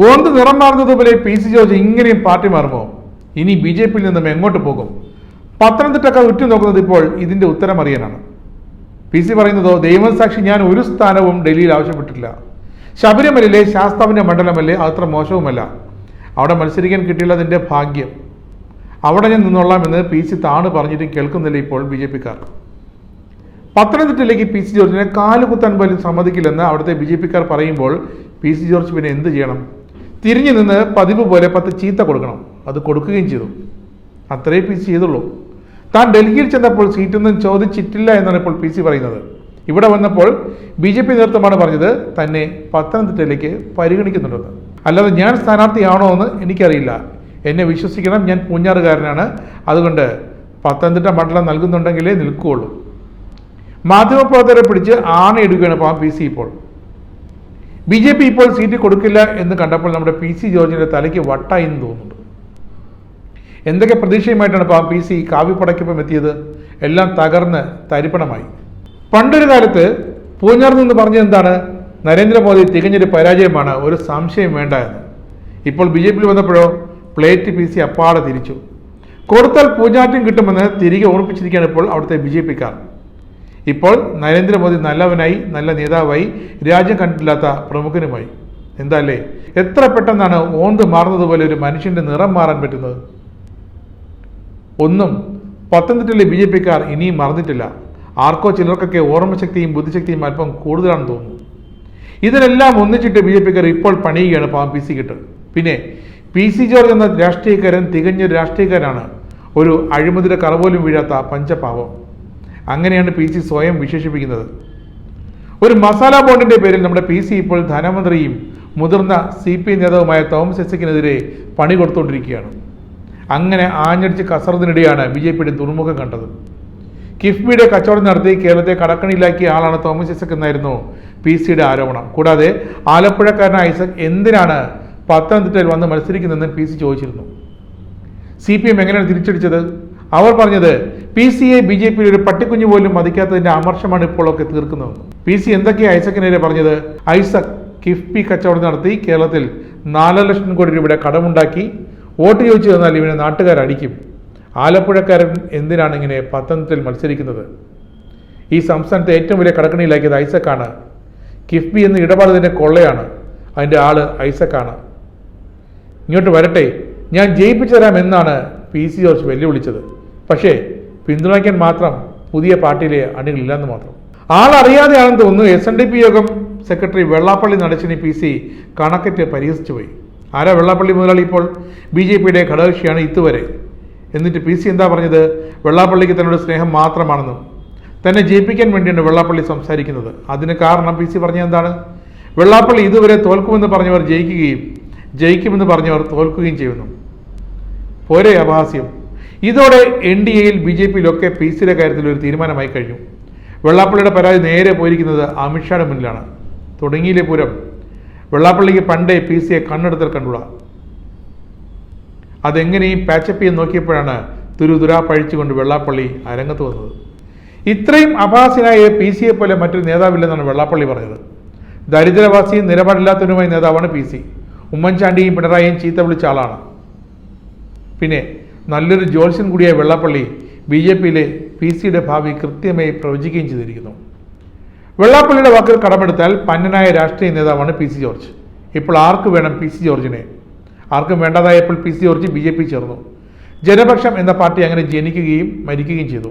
ഓന്ത് നിറം മാറുന്നതുപോലെ പി സി ജോർജ് ഇങ്ങനെയും പാർട്ടി മാറുമോ? ഇനി ബി ജെ പിയിൽ നിന്നും എങ്ങോട്ട് പോകും? പത്തനംതിട്ടക്കാർ ഉറ്റുനോക്കുന്നത് ഇപ്പോൾ ഇതിന്റെ ഉത്തരം അറിയാനാണ് പി സി പറയുന്നതോ ദൈവസാക്ഷി ഞാൻ ഒരു സ്ഥാനവും ഡൽഹിയിൽ ആവശ്യപ്പെട്ടിട്ടില്ല. ശബരിമലയിലെ ശാസ്താവിന്റെ മണ്ഡലമല്ലേ അത്ര മോശവുമല്ല. അവിടെ മത്സരിക്കാൻ കിട്ടിയുള്ളതിന്റെ ഭാഗ്യം. അവിടെ ഞാൻ നിന്നോളാം എന്ന് പി സി താണ് പറഞ്ഞിട്ട് കേൾക്കുന്നില്ല ഇപ്പോൾ ബി ജെ പിക്കാർ. പത്തനംതിട്ടയിലേക്ക് പി സി ജോർജിനെ കാലുകുത്താൻ പോലും സമ്മതിക്കില്ലെന്ന് അവിടുത്തെ ബി ജെ പിക്കാർ പറയുമ്പോൾ പി സി ജോർജ് പിന്നെ എന്ത് ചെയ്യണം? തിരിഞ്ഞു നിന്ന് പതിവ് പോലെ പത്ത് ചീത്ത കൊടുക്കണം. അത് കൊടുക്കുകയും ചെയ്തു. അത്രേ പി സി ചെയ്തുള്ളൂ. താൻ ഡൽഹിയിൽ ചെന്നപ്പോൾ സീറ്റൊന്നും ചോദിച്ചിട്ടില്ല എന്നാണ് ഇപ്പോൾ പി സി പറയുന്നത്. ഇവിടെ വന്നപ്പോൾ ബി ജെ പി നേതൃത്വമാണ് പറഞ്ഞത് തന്നെ പത്തനംതിട്ടയിലേക്ക് പരിഗണിക്കുന്നുണ്ടെന്ന്. അല്ലാതെ ഞാൻ സ്ഥാനാർത്ഥിയാണോ എന്ന് എനിക്കറിയില്ല. എന്നെ വിശ്വസിക്കണം ഞാൻ പൂഞ്ഞാറുകാരനാണ്. അതുകൊണ്ട് പത്തനംതിട്ട മണ്ഡലം നൽകുന്നുണ്ടെങ്കിലേ നിൽക്കുകയുള്ളൂ. മാധ്യമപ്രവർത്തകരെ പിടിച്ച് ആണയിടുകയാണ് പാം സി ഇപ്പോൾ. ബി ജെ പി ഇപ്പോൾ സീറ്റ് കൊടുക്കില്ല എന്ന് കണ്ടപ്പോൾ നമ്മുടെ പി സി ജോർജിന്റെ തലയ്ക്ക് വട്ടായി എന്ന് തോന്നുന്നുണ്ട് എന്തൊക്കെ പ്രതീക്ഷയുമായിട്ടാണ് ഇപ്പോൾ ആ പി സി കാവ്യപ്പടയ്ക്കൊപ്പം എത്തിയത്? എല്ലാം തകർന്ന് തരിപ്പണമായി. പണ്ടൊരു കാലത്ത് പൂഞ്ഞാർ നിന്ന് പറഞ്ഞത് എന്താണ്? നരേന്ദ്രമോദി തികഞ്ഞൊരു പരാജയമാണ് ഒരു സംശയം വേണ്ട എന്ന്. ഇപ്പോൾ ബി ജെ പിയിൽ വന്നപ്പോഴോ പ്ലേറ്റ് പി സി അപ്പാടെ തിരിച്ചു. കൊടുത്താൽ പൂഞ്ഞാറ്റും കിട്ടുമെന്ന് തിരികെ ഓർപ്പിച്ചിരിക്കുകയാണ് ഇപ്പോൾ അവിടുത്തെ ബി ജെ പിക്കാർ. ഇപ്പോൾ നരേന്ദ്രമോദി നല്ലവനായി നല്ല നേതാവായി രാജ്യം കണ്ടിട്ടില്ലാത്ത പ്രമുഖനുമായി. എന്താല്ലേ? എത്ര പെട്ടെന്നാണ് ഓന്ത് മാറുന്നതുപോലെ ഒരു മനുഷ്യന്റെ നിറം മാറാൻ പറ്റുന്നത്? ഒന്നും. പത്തനംതിട്ടയിലെ ബി ജെ പിക്കാർ ഇനിയും മറന്നിട്ടില്ല. ആർക്കോ ചിലർക്കൊക്കെ ഓർമ്മശക്തിയും ബുദ്ധിശക്തിയും അല്പം കൂടുതലാണെന്ന് തോന്നുന്നു. ഇതിനെല്ലാം ഒന്നിച്ചിട്ട് ബി ജെ പിക്കാർ ഇപ്പോൾ പണിയുകയാണ് പാവം പി സി കിട്ട്. പിന്നെ പി സി ജോർജ് എന്ന രാഷ്ട്രീയക്കാരൻ തികഞ്ഞൊരു രാഷ്ട്രീയക്കാരാണ് ഒരു അഴിമതിയുടെ കറപോലും വീഴാത്ത പഞ്ചപാവം. അങ്ങനെയാണ് പി സി സ്വയം വിശേഷിപ്പിക്കുന്നത്. ഒരു മസാല ബോണ്ടിന്റെ പേരിൽ നമ്മുടെ പി സി ഇപ്പോൾ ധനമന്ത്രിയും മുതിർന്ന സി പി നേതാവുമായ തോമസ് ഐസക്കിനെതിരെ പണി കൊടുത്തുകൊണ്ടിരിക്കുകയാണ്. അങ്ങനെ ആഞ്ഞടിച്ച് കസറത്തിനിടെയാണ് ബി ജെ പിയുടെ ദുർമുഖം കണ്ടത്. കിഫ്ബിയുടെ കച്ചവടം നടത്തി കേരളത്തെ കടക്കണിയിലാക്കിയ ആളാണ് തോമസ് ഐസക് എന്നായിരുന്നു പി സിയുടെ ആരോപണം. കൂടാതെ ആലപ്പുഴക്കാരനായ ഐസക് എന്തിനാണ് പത്തനംതിട്ടയിൽ വന്ന് മത്സരിക്കുന്നതെന്ന് പി സി ചോദിച്ചിരുന്നു. സി പി എം എങ്ങനെയാണ് തിരിച്ചടിച്ചത്? അവർ പറഞ്ഞത് പി സി എ ബി ജെ പിയിൽ ഒരു പട്ടിക്കുഞ്ഞു പോലും മതിക്കാത്തതിന്റെ അമർഷമാണ് ഇപ്പോഴൊക്കെ തീർക്കുന്നത്. പി സി എന്തൊക്കെയാണ് ഐസക്കിനെതിരെ പറഞ്ഞത്? ഐസക് കിഫ്ബി കച്ചവടം നടത്തി കേരളത്തിൽ നാല് ലക്ഷം കോടി രൂപയുടെ കടമുണ്ടാക്കി വോട്ട് ചോദിച്ചു തന്നാൽ ഇവനെ നാട്ടുകാർ അടിക്കും ആലപ്പുഴക്കാരൻ എന്തിനാണ് ഇങ്ങനെ പത്തനംതിട്ടയിൽ മത്സരിക്കുന്നത്? ഈ സംസ്ഥാനത്തെ ഏറ്റവും വലിയ കടക്കണിയിലാക്കിയത് ഐസക്കാണ്. കിഫ്ബി എന്ന ഇടപാടതിന്റെ കൊള്ളയാണ്. അതിന്റെ ആൾ ഐസക്കാണ്. ഇങ്ങോട്ട് വരട്ടെ. ഞാൻ ജയിപ്പിച്ചു തരാം എന്നാണ് പി സി ജോർജ് വെല്ലുവിളിച്ചത്. പക്ഷേ പിന്തുണയ്ക്കാൻ മാത്രം പുതിയ പാർട്ടിയിലെ അണികളില്ലെന്ന് മാത്രം. ആളറിയാതെയാണെന്ന് തോന്നുന്നു എസ് എൻ ഡി പി യോഗം സെക്രട്ടറി വെള്ളാപ്പള്ളി നടച്ചിനി പി സി കണക്കറ്റ് പരിഹസിച്ചു പോയി. ആരാ വെള്ളാപ്പള്ളി മുതലാളി ഇപ്പോൾ? ബി ജെ പിയുടെ ഘടകകക്ഷിയാണ് ഇതുവരെ. എന്നിട്ട് പി സി എന്താ പറഞ്ഞത്? വെള്ളാപ്പള്ളിക്ക് തന്നോട് സ്നേഹം മാത്രമാണെന്നും. തന്നെ ജയിപ്പിക്കാൻ വേണ്ടിയാണ് വെള്ളാപ്പള്ളി സംസാരിക്കുന്നത്. അതിന് കാരണം പി സി പറഞ്ഞത് എന്താണ്? വെള്ളാപ്പള്ളി ഇതുവരെ തോൽക്കുമെന്ന് പറഞ്ഞവർ ജയിക്കുകയും ജയിക്കുമെന്ന് പറഞ്ഞവർ തോൽക്കുകയും ചെയ്യുന്നു. പോരെ അപഹാസ്യം. ഇതോടെ എൻ ഡി എയിൽ ബി ജെ പിയിലൊക്കെ പി സിയുടെ കാര്യത്തിൽ ഒരു തീരുമാനമായി കഴിഞ്ഞു. വെള്ളാപ്പള്ളിയുടെ പരാതി നേരെ പോയിരിക്കുന്നത് അമിത്ഷായുടെ മുന്നിലാണ്. തുടങ്ങിയിലെ പുരം? വെള്ളാപ്പള്ളിക്ക് പണ്ടേ പി സിയെ കണ്ണെടുത്തൽ കണ്ടുള്ള അതെങ്ങനെയും പാച്ചപ്പ് ചെയ്യാൻ നോക്കിയപ്പോഴാണ് തുരുതുരാ പഴിച്ചുകൊണ്ട് വെള്ളാപ്പള്ളി അരങ്ങത്ത് വന്നത്. ഇത്രയും അപാസിനായ പി സിയെ പോലെ മറ്റൊരു നേതാവില്ലെന്നാണ് വെള്ളാപ്പള്ളി പറഞ്ഞത്. ദരിദ്രവാസിയും നിലപാടില്ലാത്തവരുമായ നേതാവാണ് പി സി. ഉമ്മൻചാണ്ടിയും പിണറായിയും ചീത്ത വിളിച്ച ആളാണ്. പിന്നെ നല്ലൊരു ജോത്സ്യൻ കൂടിയായ വെള്ളാപ്പള്ളി ബി ജെ പിയിലെ പി സിയുടെ ഭാവി കൃത്യമായി പ്രവചിക്കുകയും ചെയ്തിരിക്കുന്നു. വെള്ളാപ്പള്ളിയുടെ വാക്കുകൾ കടമെടുത്താൽ പന്നനായ രാഷ്ട്രീയ നേതാവാണ് പി സി ജോർജ്. ഇപ്പോൾ ആർക്ക് വേണം പി സി ജോർജിനെ? ആർക്കും വേണ്ടതായപ്പോൾ P C George B J P ചേർന്നു. ജനപക്ഷം എന്ന പാർട്ടി അങ്ങനെ ജനിക്കുകയും മരിക്കുകയും ചെയ്തു.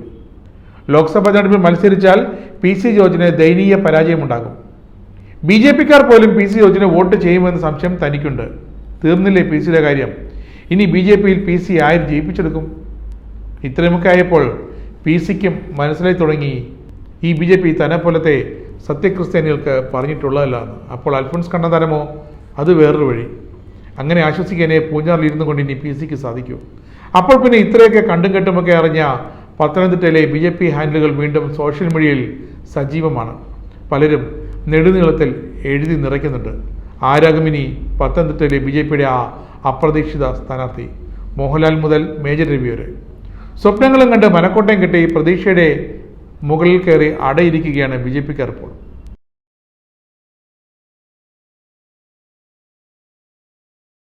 ലോക്സഭാ തെരഞ്ഞെടുപ്പിൽ മത്സരിച്ചാൽ പി സി ജോർജിന് ദയനീയ പരാജയമുണ്ടാകും ബി ജെ പിക്കാർ പോലും പി സി ജോർജിനെ വോട്ട് ചെയ്യുമെന്ന സംശയം തനിക്കുണ്ട്. തീർന്നില്ലേ പി സിയുടെ കാര്യം? ഇനി ബി ജെ പിയിൽ പി സി ആര് ജയിപ്പിച്ചെടുക്കും? ഇത്രയുമൊക്കെ ആയപ്പോൾ പി സിക്കും മനസ്സിലായി തുടങ്ങി. ഈ ബി ജെ പി തന്നെ പോലത്തെ സത്യക്രിസ്ത്യാനികൾക്ക് പറഞ്ഞിട്ടുള്ളതല്ല അപ്പോൾ അൽഫോൺസ് കണ്ണതാരമോ അത് വേറൊരു വഴി. അങ്ങനെ ആശ്വസിക്കാനേ പൂഞ്ഞാറിൽ ഇരുന്നു കൊണ്ട് ഇനി പി സിക്ക് സാധിക്കൂ. അപ്പോൾ പിന്നെ ഇത്രയൊക്കെ കണ്ടും കെട്ടുമൊക്കെ അറിഞ്ഞ പത്തനംതിട്ടയിലെ ബി ജെ പി ഹാൻഡിലുകൾ വീണ്ടും സോഷ്യൽ മീഡിയയിൽ സജീവമാണ്. പലരും നെടുനീളത്തിൽ എഴുതി നിറയ്ക്കുന്നുണ്ട്. ആരാകുമിനി പത്തനംതിട്ടയിലെ ബി ജെ പിയുടെ ആ അപ്രതീക്ഷിത സ്ഥാനാർത്ഥി മോഹൻലാൽ മുതൽ മേജർ രവി വരെ. സ്വപ്നങ്ങളും കണ്ട് മനക്കോട്ടയം കിട്ടി പ്രതീക്ഷയുടെ മുകളിൽ കയറി അടയിരിക്കുകയാണ് ബി ജെ പിക്കാർ ഇപ്പോൾ